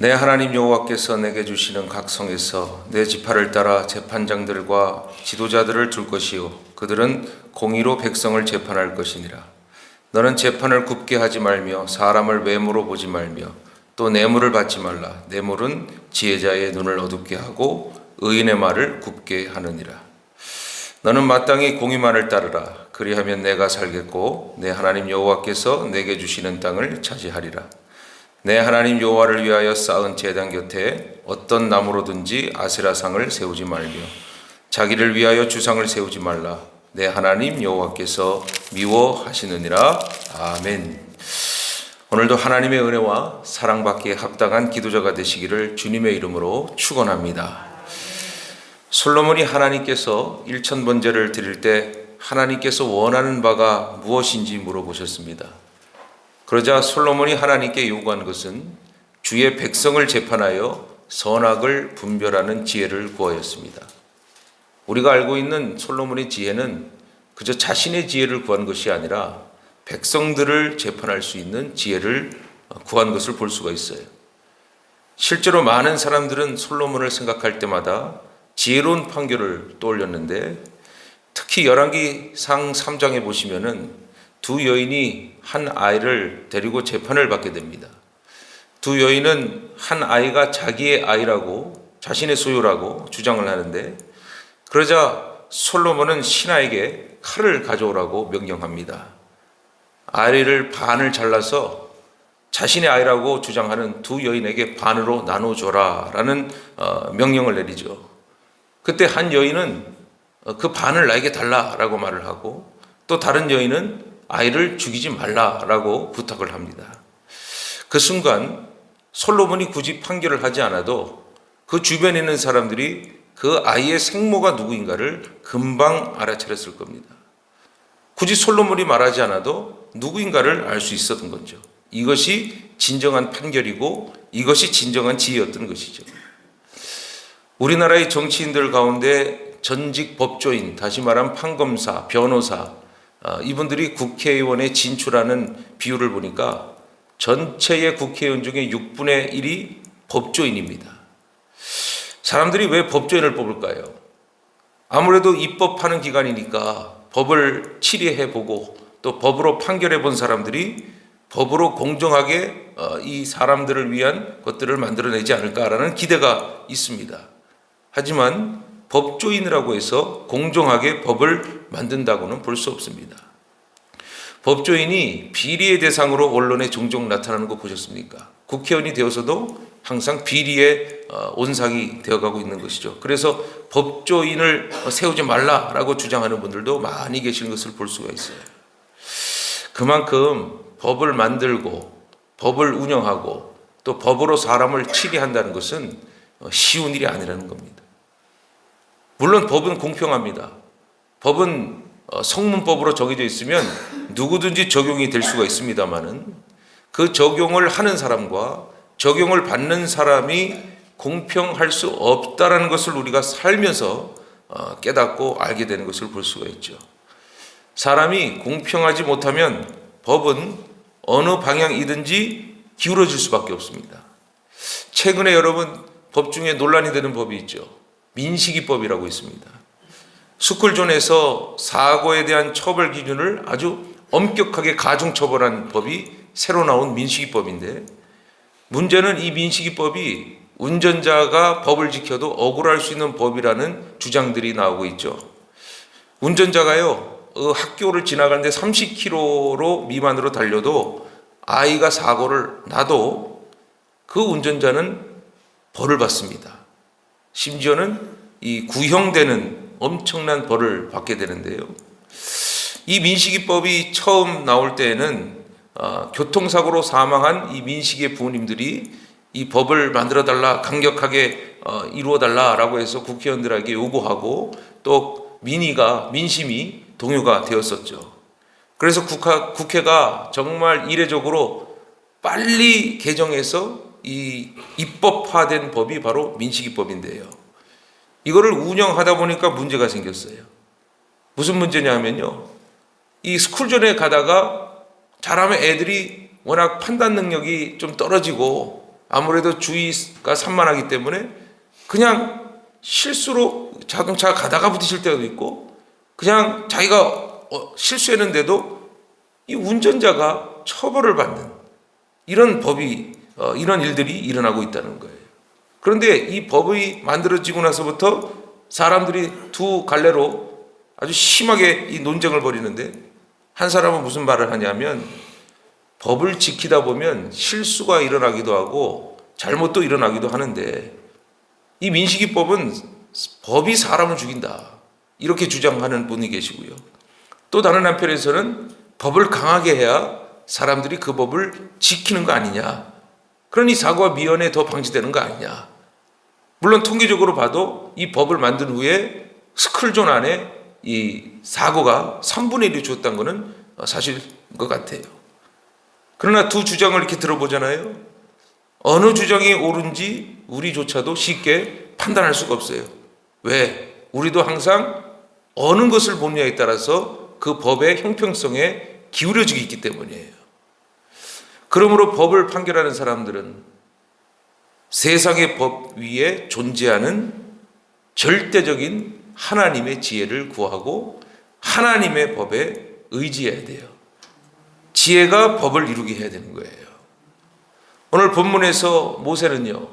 내 하나님 여호와께서 내게 주시는 각 성에서 내 지파를 따라 재판장들과 지도자들을 둘 것이요 그들은 공의로 백성을 재판할 것이니라. 너는 재판을 굽게 하지 말며 사람을 외모로 보지 말며 또 뇌물을 받지 말라. 뇌물은 지혜자의 눈을 어둡게 하고 의인의 말을 굽게 하느니라. 너는 마땅히 공의만을 따르라. 그리하면 내가 살겠고 내 하나님 여호와께서 내게 주시는 땅을 차지하리라 내 하나님 여호와를 위하여 쌓은 제단 곁에 어떤 나무로든지 아세라상을 세우지 말며 자기를 위하여 주상을 세우지 말라 내 하나님 여호와께서 미워하시느니라 아멘. 오늘도 하나님의 은혜와 사랑받기에 합당한 기도자가 되시기를 주님의 이름으로 축원합니다. 솔로몬이 하나님께서 일천 번제를 드릴 때 하나님께서 원하는 바가 무엇인지 물어보셨습니다. 그러자 솔로몬이 하나님께 요구한 것은 주의 백성을 재판하여 선악을 분별하는 지혜를 구하였습니다. 우리가 알고 있는 솔로몬의 지혜는 그저 자신의 지혜를 구한 것이 아니라 백성들을 재판할 수 있는 지혜를 구한 것을 볼 수가 있어요. 실제로 많은 사람들은 솔로몬을 생각할 때마다 지혜로운 판결을 떠올렸는데 특히 열왕기 상 3장에 보시면은 두 여인이 한 아이를 데리고 재판을 받게 됩니다. 두 여인은 한 아이가 자기의 아이라고 자신의 소유라고 주장을 하는데 그러자 솔로몬은 신하에게 칼을 가져오라고 명령합니다. 아이를 반을 잘라서 자신의 아이라고 주장하는 두 여인에게 반으로 나눠줘라 라는 어, 명령을 내리죠. 그때 한 여인은 어, 그 반을 나에게 달라라고 말을 하고 또 다른 여인은 아이를 죽이지 말라라고 부탁을 합니다. 그 순간 솔로몬이 굳이 판결을 하지 않아도 그 주변에 있는 사람들이 그 아이의 생모가 누구인가를 금방 알아차렸을 겁니다. 굳이 솔로몬이 말하지 않아도 누구인가를 알 수 있었던 거죠. 이것이 진정한 판결이고 이것이 진정한 지혜였던 것이죠. 우리나라의 정치인들 가운데 전직 법조인, 다시 말하면 판검사, 변호사, 어, 이분들이 국회의원에 진출하는 비율을 보니까 전체의 국회의원 중에 6분의 1이 법조인입니다. 사람들이 왜 법조인을 뽑을까요? 아무래도 입법하는 기관이니까 법을 치리해 보고 또 법으로 판결해 본 사람들이 법으로 공정하게 어, 이 사람들을 위한 것들을 만들어내지 않을까라는 기대가 있습니다. 하지만 법조인이라고 해서 공정하게 법을 만든다고는 볼 수 없습니다. 법조인이 비리의 대상으로 언론에 종종 나타나는 거 보셨습니까? 국회의원이 되어서도 항상 비리의 어, 온상이 되어가고 있는 것이죠. 그래서 법조인을 세우지 말라라고 주장하는 분들도 많이 계시는 것을 볼 수가 있어요. 그만큼 법을 만들고 법을 운영하고 또 법으로 사람을 치리한다는 것은 어, 쉬운 일이 아니라는 겁니다. 물론 법은 공평합니다. 법은 어, 성문법으로 정해져 있으면 누구든지 적용이 될 수가 있습니다만은 그 적용을 하는 사람과 적용을 받는 사람이 공평할 수 없다라는 것을 우리가 살면서 어, 깨닫고 알게 되는 것을 볼 수가 있죠. 사람이 공평하지 못하면 법은 어느 방향이든지 기울어질 수밖에 없습니다. 최근에 여러분 법 중에 논란이 되는 법이 있죠. 민식이법이라고 있습니다. 스쿨존에서 사고에 대한 처벌 기준을 아주 엄격하게 가중 처벌한 법이 새로 나온 민식이법인데 문제는 이 민식이법이 운전자가 법을 지켜도 억울할 수 있는 법이라는 주장들이 나오고 있죠. 운전자가요 어, 학교를 지나가는데 30km로 미만으로 달려도 아이가 사고를 나도 그 운전자는 벌을 받습니다. 심지어는 이 구형되는 엄청난 벌을 받게 되는데요. 이 민식이법이 처음 나올 때에는 어, 교통사고로 사망한 이 민식의 부모님들이 이 법을 만들어 달라 강력하게 어, 이루어 달라라고 해서 국회의원들에게 요구하고 또 민의가 민심이 동요가 되었었죠. 그래서 국회, 국회가 정말 이례적으로 빨리 개정해서 이 입법화된 법이 바로 민식이법인데요. 이거를 운영하다 보니까 문제가 생겼어요. 무슨 문제냐면요. 이 스쿨존에 가다가 잘하면 애들이 워낙 판단 능력이 좀 떨어지고 아무래도 주의가 산만하기 때문에 그냥 실수로 자동차가 가다가 부딪힐 때도 있고 그냥 자기가 어, 실수했는데도 이 운전자가 처벌을 받는 이런 법이 어, 이런 일들이 일어나고 있다는 거예요. 그런데 이 법이 만들어지고 나서부터 사람들이 두 갈래로 아주 심하게 이 논쟁을 벌이는데 한 사람은 무슨 말을 하냐면 법을 지키다 보면 실수가 일어나기도 하고 잘못도 일어나기도 하는데 이 민식이법은 법이 사람을 죽인다 이렇게 주장하는 분이 계시고요. 또 다른 한편에서는 법을 강하게 해야 사람들이 그 법을 지키는 거 아니냐. 그러니 사고와 미연에 더 방지되는 거 아니냐. 물론 통계적으로 봐도 이 법을 만든 후에 스쿨존 안에 이 사고가 3분의 1이 줄었다는 것은 사실인 것 같아요. 그러나 두 주장을 이렇게 들어보잖아요. 어느 주장이 옳은지 우리조차도 쉽게 판단할 수가 없어요. 왜? 우리도 항상 어느 것을 보느냐에 따라서 그 법의 형평성에 기울여지고 있기 때문이에요. 그러므로 법을 판결하는 사람들은 세상의 법 위에 존재하는 절대적인 하나님의 지혜를 구하고 하나님의 법에 의지해야 돼요. 지혜가 법을 이루게 해야 되는 거예요. 오늘 본문에서 모세는요,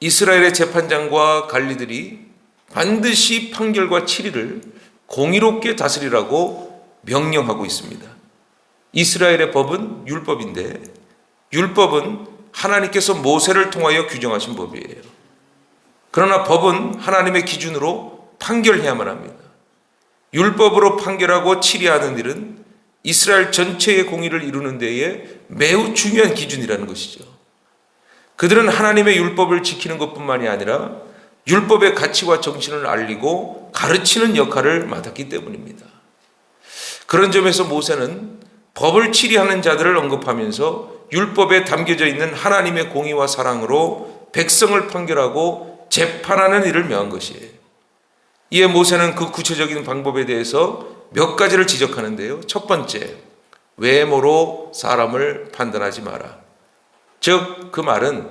이스라엘의 재판장과 관리들이 반드시 판결과 치리를 공의롭게 다스리라고 명령하고 있습니다. 이스라엘의 법은 율법인데, 율법은 하나님께서 모세를 통하여 규정하신 법이에요. 그러나 법은 하나님의 기준으로 판결해야만 합니다. 율법으로 판결하고 치리하는 일은 이스라엘 전체의 공의를 이루는 데에 매우 중요한 기준이라는 것이죠. 그들은 하나님의 율법을 지키는 것뿐만이 아니라 율법의 가치와 정신을 알리고 가르치는 역할을 맡았기 때문입니다. 그런 점에서 모세는 법을 치리하는 자들을 언급하면서 율법에 담겨져 있는 하나님의 공의와 사랑으로 백성을 판결하고 재판하는 일을 명한 것이에요. 이에 모세는 그 구체적인 방법에 대해서 몇 가지를 지적하는데요. 첫 번째, 외모로 사람을 판단하지 마라. 즉, 그 말은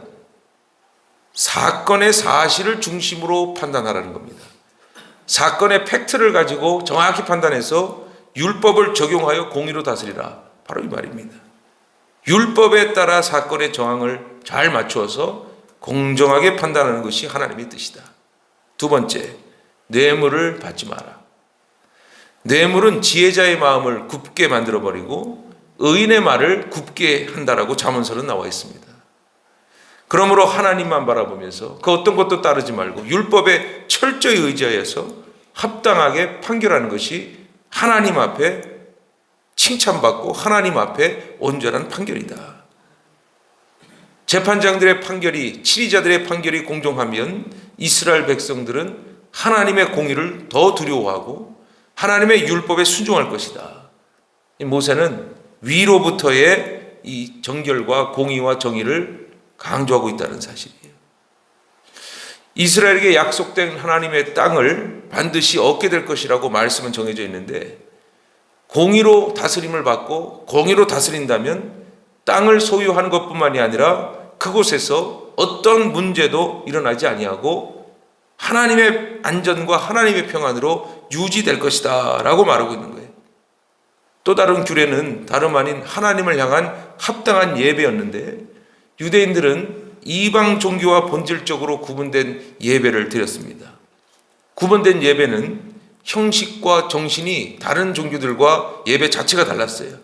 사건의 사실을 중심으로 판단하라는 겁니다. 사건의 팩트를 가지고 정확히 판단해서 율법을 적용하여 공의로 다스리라. 바로 이 말입니다. 율법에 따라 사건의 정황을 잘 맞추어서 공정하게 판단하는 것이 하나님의 뜻이다. 두 번째, 뇌물을 받지 마라. 뇌물은 지혜자의 마음을 굽게 만들어 버리고 의인의 말을 굽게 한다라고 자문서는 나와 있습니다. 그러므로 하나님만 바라보면서 그 어떤 것도 따르지 말고 율법에 철저히 의지하여서 합당하게 판결하는 것이 하나님 앞에 칭찬받고 하나님 앞에 온전한 판결이다. 재판장들의 판결이 치리자들의 판결이 공정하면 이스라엘 백성들은 하나님의 공의를 더 두려워하고 하나님의 율법에 순종할 것이다. 모세는 위로부터의 이 정결과 공의와 정의를 강조하고 있다는 사실이에요. 이스라엘에게 약속된 하나님의 땅을 반드시 얻게 될 것이라고 말씀은 정해져 있는데 공의로 다스림을 받고 공의로 다스린다면 땅을 소유하는 것뿐만이 아니라 그곳에서 어떤 문제도 일어나지 아니하고 하나님의 안전과 하나님의 평안으로 유지될 것이다라고 말하고 있는 거예요. 또 다른 규례는 다름 아닌 하나님을 향한 합당한 예배였는데 유대인들은 이방 종교와 본질적으로 구분된 예배를 드렸습니다. 구분된 예배는 형식과 정신이 다른 종교들과 예배 자체가 달랐어요.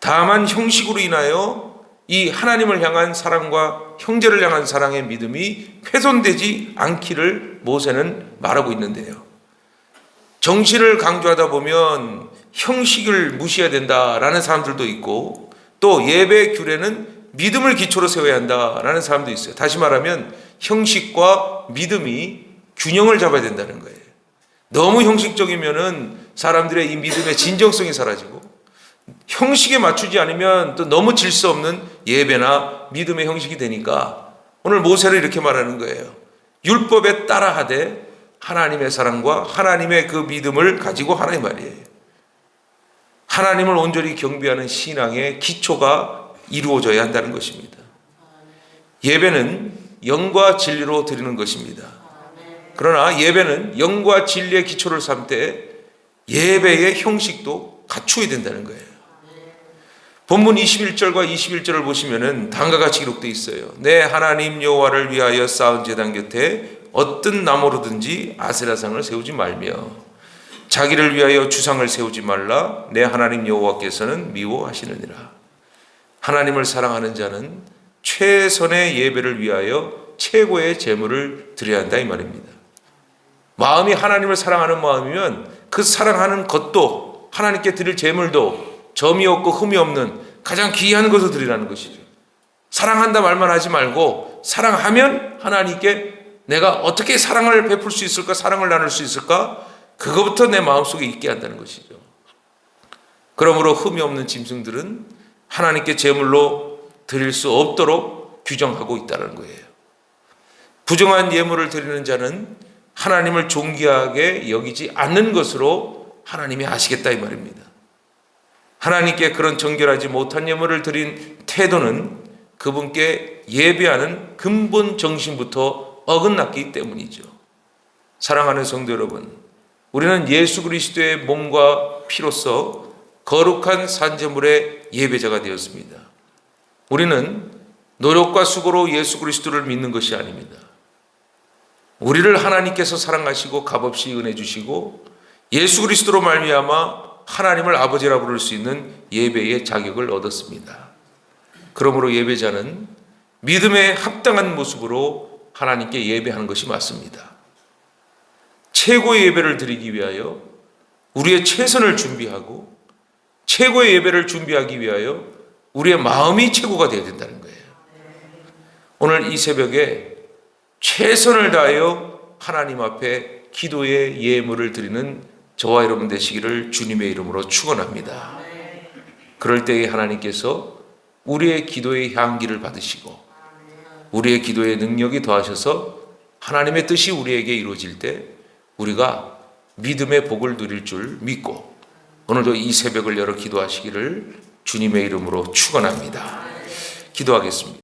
다만 형식으로 인하여 이 하나님을 향한 사랑과 형제를 향한 사랑의 믿음이 훼손되지 않기를 모세는 말하고 있는데요. 정신을 강조하다 보면 형식을 무시해야 된다라는 사람들도 있고 또 예배 규례는 믿음을 기초로 세워야 한다라는 사람도 있어요. 다시 말하면 형식과 믿음이 균형을 잡아야 된다는 거예요. 너무 형식적이면은 사람들의 이 믿음의 진정성이 사라지고 형식에 맞추지 않으면 또 너무 질서 없는 예배나 믿음의 형식이 되니까 오늘 모세는 이렇게 말하는 거예요. 율법에 따라하되 하나님의 사랑과 하나님의 그 믿음을 가지고 하나의 말이에요. 하나님을 온전히 경배하는 신앙의 기초가 이루어져야 한다는 것입니다. 예배는 영과 진리로 드리는 것입니다. 그러나 예배는 영과 진리의 기초를 삼되 예배의 형식도 갖추어야 된다는 거예요. 본문 21절과 21절을 보시면은 다음과 같이 기록되어 있어요. 내 하나님 여호와를 위하여 쌓은 제단 곁에 어떤 나무로든지 아세라상을 세우지 말며 자기를 위하여 주상을 세우지 말라 내 하나님 여호와께서는 미워하시느니라. 하나님을 사랑하는 자는 최선의 예배를 위하여 최고의 제물을 드려야 한다 이 말입니다. 마음이 하나님을 사랑하는 마음이면 그 사랑하는 것도 하나님께 드릴 제물도 점이 없고 흠이 없는 가장 귀한 것을 드리라는 것이죠. 사랑한다 말만 하지 말고 사랑하면 하나님께 내가 어떻게 사랑을 베풀 수 있을까, 사랑을 나눌 수 있을까, 그거부터 내 마음속에 있게 한다는 것이죠. 그러므로 흠이 없는 짐승들은 하나님께 제물로 드릴 수 없도록 규정하고 있다는 거예요. 부정한 예물을 드리는 자는 하나님을 존귀하게 여기지 않는 것으로 하나님이 아시겠다 이 말입니다. 하나님께 그런 정결하지 못한 예물을 드린 태도는 그분께 예배하는 근본 정신부터 어긋났기 때문이죠. 사랑하는 성도 여러분, 우리는 예수 그리스도의 몸과 피로서 거룩한 산재물의 예배자가 되었습니다. 우리는 노력과 수고로 예수 그리스도를 믿는 것이 아닙니다. 우리를 하나님께서 사랑하시고 값없이 은혜 주시고 예수 그리스도로 말미암아 하나님을 아버지라 부를 수 있는 예배의 자격을 얻었습니다. 그러므로 예배자는 믿음에 합당한 모습으로 하나님께 예배하는 것이 맞습니다. 최고의 예배를 드리기 위하여 우리의 최선을 준비하고 최고의 예배를 준비하기 위하여 우리의 마음이 최고가 되어야 된다는 거예요. 오늘 이 새벽에 최선을 다하여 하나님 앞에 기도의 예물을 드리는 저와 여러분 되시기를 주님의 이름으로 축원합니다. 그럴 때에 하나님께서 우리의 기도의 향기를 받으시고 우리의 기도의 능력이 더하셔서 하나님의 뜻이 우리에게 이루어질 때 우리가 믿음의 복을 누릴 줄 믿고 오늘도 이 새벽을 열어 기도하시기를 주님의 이름으로 축원합니다. 기도하겠습니다.